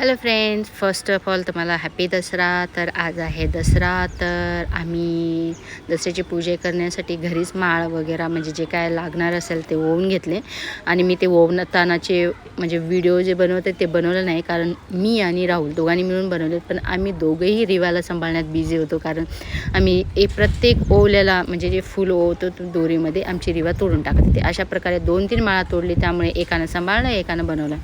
Hello friends first of all तुम्हाला happy Dussehra. तर आज आहे दसरा. तर आम्ही दसऱ्याची पूजा करण्यासाठी घरीच माळ वगैरे म्हणजे जे काय लागणार असेल ते ओवून घेतले. आणि मी ते ओवणतानाचे म्हणजे व्हिडिओ जे बनवते ते बनवलं नाही. कारण मी आणि राहुल दोघांनी मिळून बनवले. पण आम्ही दोघंही रिवाला सांभाळण्यात बिझी होतो. कारण आम्ही ए प्रत्येक ओवल्याला म्हणजे जे फुल ओवतो दोरीमध्ये आमची रिवा तोडून टाकत होते. अशा प्रकारे दोन तीन माळा तोडली. त्यामुळे एकानं सांभाळलं एकानं बनवलं.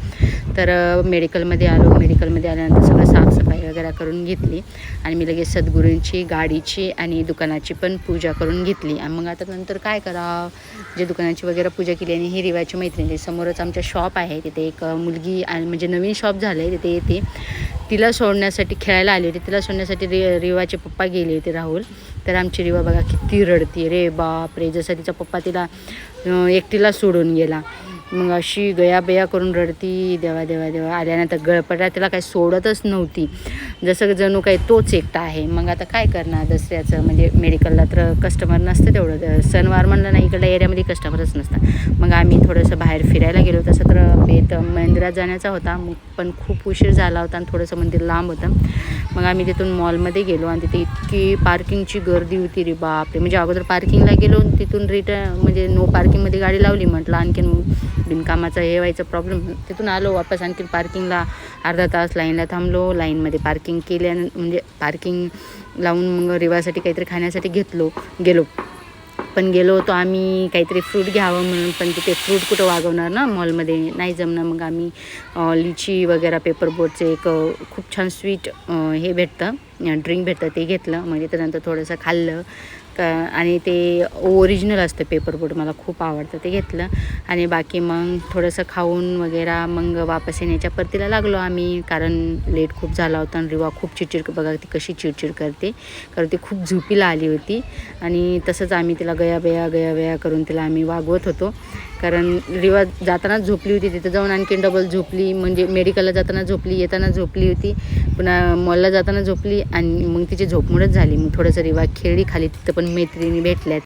तर मेडिकलमध्ये आलो. मेडिकलमध्ये आल्यानंतर सगळं साफसफाई वगैरे करून घेतली. आणि मी लगेच सद्गुरूंची गाडीची आणि दुकानाची पण पूजा करून घेतली. आणि मग आता नंतर काय करावं? जे दुकानाची वगैरे पूजा केली आणि ही रिवाची मैत्रिणी समोरच आमच्या शॉप आहे. तिथे एक मुलगी आणि म्हणजे नवीन शॉप झालं आहे तिथे येते. तिला सोडण्यासाठी खेळायला आली होती. तिला सोडण्यासाठी रि रिवाचे पप्पा गेले होते राहुल. तर आमची रिवा बघा किती रडती रे बाप रे जसं तिचा पप्पा तिला एकटीला सोडून गेला. मग अशी गयाबया करून रडती देवा देवा देवा. आल्यानंतर गळपटा तिला काही सोडतच नव्हती. जसं जणू काही तोच एकटा आहे. मग आता काय करणार दसऱ्याचं? म्हणजे मेडिकलला तर कस्टमर नसतं तेवढं. सणवार म्हणलं नाही इकडल्या एरियामध्ये कस्टमरच नसतात. मग आम्ही थोडंसं बाहेर फिरायला गेलो. तसं तर बेत मंदिरात जाण्याचा होता. मग पण खूप उशीर झाला होता आणि थोडंसं मंदिर लांब होतं. मग आम्ही तिथून मॉलमध्ये गेलो आणि तिथे इतकी पार्किंगची गर्दी होती रे बापरे. म्हणजे अगोदर पार्किंगला गेलो तिथून रिटर्न म्हणजे नो पार्किंगमध्ये गाडी लावली म्हटलं आणखीन बिनकामाचा हे व्हायचा प्रॉब्लेम तिथून आलो वापस आणखीन पार्किंगला. अर्धा तास लाईनला थांबलो लाईनमध्ये पार्किंग केल्या म्हणजे पार्किंग लावून मग रिवासाठी काहीतरी खाण्यासाठी घेतलो गेलो. पण गेलो होतो आम्ही काहीतरी फ्रूट घ्यावं म्हणून पण तिथे फ्रूट कुठं वागवणार ना मॉलमध्ये नाही जमणार. मग आम्ही लिची वगैरे पेपर बोटचे एक खूप छान स्वीट हे भेटतं. ड्रिंक भेटतं ते घेतलं. म्हणजे त्यानंतर थोडंसं खाल्लं. का आणि ते ओरिजिनल असतं पेपर मला खूप आवडतं ते घेतलं. आणि बाकी मग थोडंसं खाऊन वगैरे मग वापस येण्याच्या परतीला लागलो आम्ही कारण लेट खूप झाला होता आणि रिवा खूप चिडचिड बघा ती कशी चिडचिड करते. कारण ती खूप झोपीला आली होती. आणि तसंच आम्ही तिला गयाबया गयाबया करून तिला आम्ही वागवत होतो. कारण रिवा जातानाच झोपली होती तिथं जाऊन आणखीन डबल झोपली म्हणजे मेडिकलला जाताना झोपली येताना झोपली होती पुन्हा मॉलला जाताना झोपली आणि मग तिची झोपमोडच झाली. मग थोडंसं रिवा खेळली खाली तिथं पण मैत्रिणी भेटल्यात.